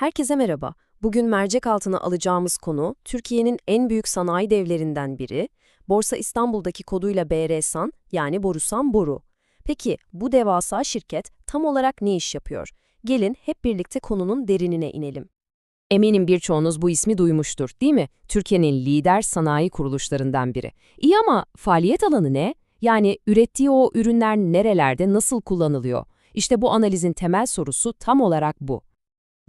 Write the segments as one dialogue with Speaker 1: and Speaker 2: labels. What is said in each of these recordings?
Speaker 1: Herkese merhaba. Bugün mercek altına alacağımız konu Türkiye'nin en büyük sanayi devlerinden biri, Borsa İstanbul'daki koduyla BRSAN yani Borusan Boru. Peki bu devasa şirket tam olarak ne iş yapıyor? Gelin hep birlikte konunun derinine inelim. Eminim birçoğunuz bu ismi duymuştur, değil mi? Türkiye'nin lider sanayi kuruluşlarından biri. İyi ama faaliyet alanı ne? Yani ürettiği o ürünler nerelerde, nasıl kullanılıyor? İşte bu analizin temel sorusu tam olarak bu.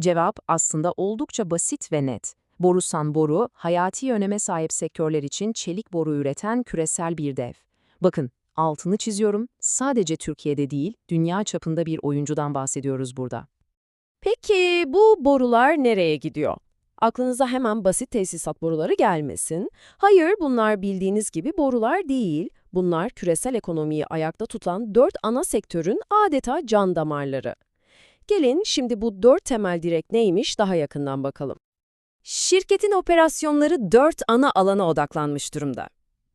Speaker 1: Cevap aslında oldukça basit ve net. Borusan boru, hayati öneme sahip sektörler için çelik boru üreten küresel bir dev. Bakın, altını çiziyorum, sadece Türkiye'de değil, dünya çapında bir oyuncudan bahsediyoruz burada. Peki bu borular nereye gidiyor? Aklınıza hemen basit tesisat boruları gelmesin. Hayır, bunlar bildiğiniz gibi borular değil. Bunlar küresel ekonomiyi ayakta tutan dört ana sektörün adeta can damarları. Gelin şimdi bu dört temel direk neymiş daha yakından bakalım. Şirketin operasyonları dört ana alana odaklanmış durumda.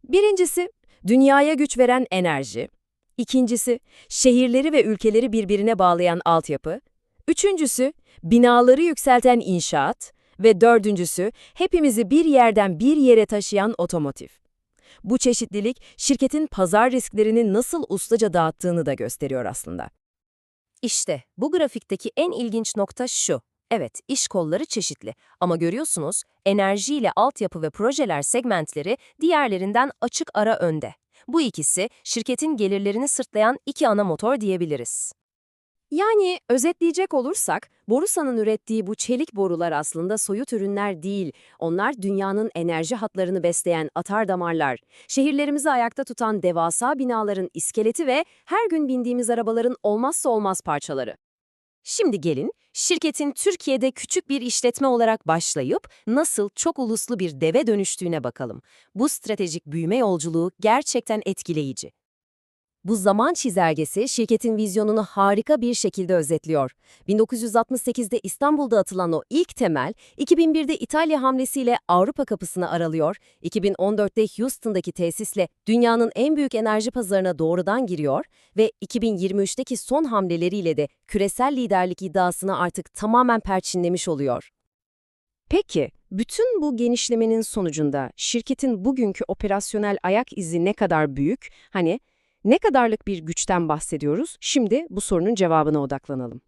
Speaker 1: Birincisi, dünyaya güç veren enerji. İkincisi, şehirleri ve ülkeleri birbirine bağlayan altyapı. Üçüncüsü, binaları yükselten inşaat. Ve dördüncüsü, hepimizi bir yerden bir yere taşıyan otomotiv. Bu çeşitlilik, şirketin pazar risklerini nasıl ustaca dağıttığını da gösteriyor aslında. İşte bu grafikteki en ilginç nokta şu. Evet, iş kolları çeşitli ama görüyorsunuz enerjiyle altyapı ve projeler segmentleri diğerlerinden açık ara önde. Bu ikisi şirketin gelirlerini sırtlayan iki ana motor diyebiliriz. Yani özetleyecek olursak, Borusan'ın ürettiği bu çelik borular aslında soyut ürünler değil. Onlar dünyanın enerji hatlarını besleyen atar damarlar, şehirlerimizi ayakta tutan devasa binaların iskeleti ve her gün bindiğimiz arabaların olmazsa olmaz parçaları. Şimdi gelin, şirketin Türkiye'de küçük bir işletme olarak başlayıp nasıl çok uluslu bir deve dönüştüğüne bakalım. Bu stratejik büyüme yolculuğu gerçekten etkileyici. Bu zaman çizelgesi şirketin vizyonunu harika bir şekilde özetliyor. 1968'de İstanbul'da atılan o ilk temel, 2001'de İtalya hamlesiyle Avrupa kapısını aralıyor, 2014'te Houston'daki tesisle dünyanın en büyük enerji pazarına doğrudan giriyor ve 2023'teki son hamleleriyle de küresel liderlik iddiasını artık tamamen perçinlemiş oluyor. Peki, bütün bu genişlemenin sonucunda şirketin bugünkü operasyonel ayak izi ne kadar büyük? Hani ne kadarlık bir güçten bahsediyoruz? Şimdi bu sorunun cevabına odaklanalım.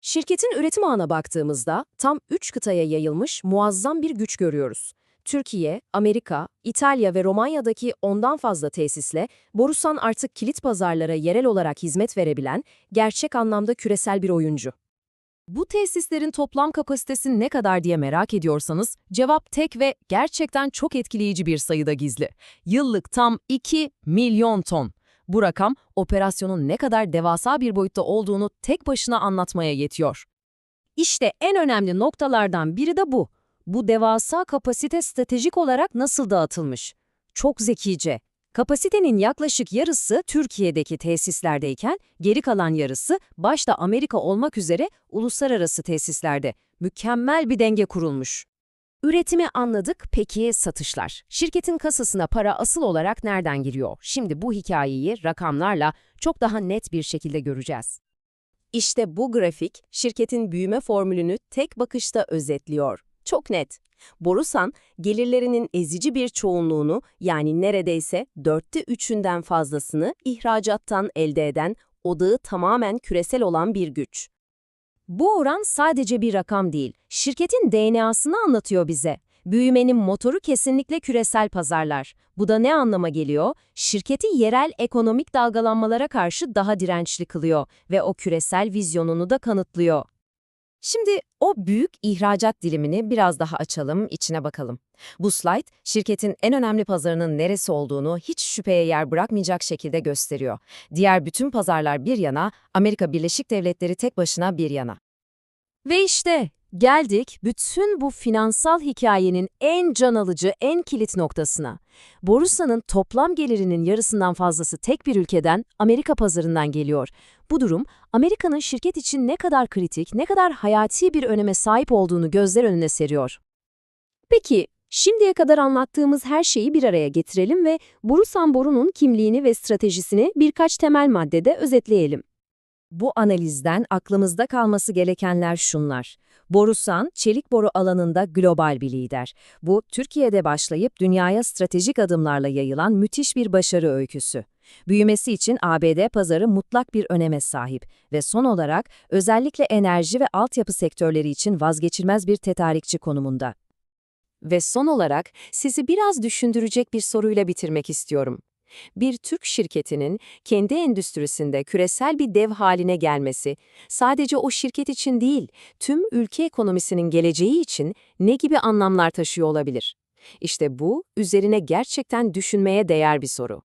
Speaker 1: Şirketin üretim ağına baktığımızda tam 3 kıtaya yayılmış muazzam bir güç görüyoruz. Türkiye, Amerika, İtalya ve Romanya'daki ondan fazla tesisle Borusan artık kilit pazarlara yerel olarak hizmet verebilen, gerçek anlamda küresel bir oyuncu. Bu tesislerin toplam kapasitesi ne kadar diye merak ediyorsanız, cevap tek ve gerçekten çok etkileyici bir sayıda gizli. Yıllık tam 2 milyon ton. Bu rakam, operasyonun ne kadar devasa bir boyutta olduğunu tek başına anlatmaya yetiyor. İşte en önemli noktalardan biri de bu. Bu devasa kapasite stratejik olarak nasıl dağıtılmış? Çok zekice. Kapasitenin yaklaşık yarısı Türkiye'deki tesislerdeyken, geri kalan yarısı başta Amerika olmak üzere uluslararası tesislerde. Mükemmel bir denge kurulmuş. Üretimi anladık, peki satışlar? Şirketin kasasına para asıl olarak nereden giriyor? Şimdi bu hikayeyi rakamlarla çok daha net bir şekilde göreceğiz. İşte bu grafik şirketin büyüme formülünü tek bakışta özetliyor. Çok net. Borusan, gelirlerinin ezici bir çoğunluğunu yani neredeyse dörtte üçünden fazlasını ihracattan elde eden, odağı tamamen küresel olan bir güç. Bu oran sadece bir rakam değil, şirketin DNA'sını anlatıyor bize. Büyümenin motoru kesinlikle küresel pazarlar. Bu da ne anlama geliyor? Şirketi yerel ekonomik dalgalanmalara karşı daha dirençli kılıyor ve o küresel vizyonunu da kanıtlıyor. Şimdi o büyük ihracat dilimini biraz daha açalım, içine bakalım. Bu slide, şirketin en önemli pazarının neresi olduğunu hiç şüpheye yer bırakmayacak şekilde gösteriyor. Diğer bütün pazarlar bir yana, Amerika Birleşik Devletleri tek başına bir yana. Ve işte geldik bütün bu finansal hikayenin en can alıcı, en kilit noktasına. Borsa'nın toplam gelirinin yarısından fazlası tek bir ülkeden, Amerika pazarından geliyor. Bu durum, Amerika'nın şirket için ne kadar kritik, ne kadar hayati bir öneme sahip olduğunu gözler önüne seriyor. Peki, şimdiye kadar anlattığımız her şeyi bir araya getirelim ve Borusan Boru'nun kimliğini ve stratejisini birkaç temel maddede özetleyelim.
Speaker 2: Bu analizden aklımızda kalması gerekenler şunlar. Borusan, çelik boru alanında global bir lider. Bu, Türkiye'de başlayıp dünyaya stratejik adımlarla yayılan müthiş bir başarı öyküsü. Büyümesi için ABD pazarı mutlak bir öneme sahip ve son olarak özellikle enerji ve altyapı sektörleri için vazgeçilmez bir tedarikçi konumunda.
Speaker 1: Ve son olarak sizi biraz düşündürecek bir soruyla bitirmek istiyorum. Bir Türk şirketinin kendi endüstrisinde küresel bir dev haline gelmesi, sadece o şirket için değil, tüm ülke ekonomisinin geleceği için ne gibi anlamlar taşıyor olabilir? İşte bu, üzerine gerçekten düşünmeye değer bir soru.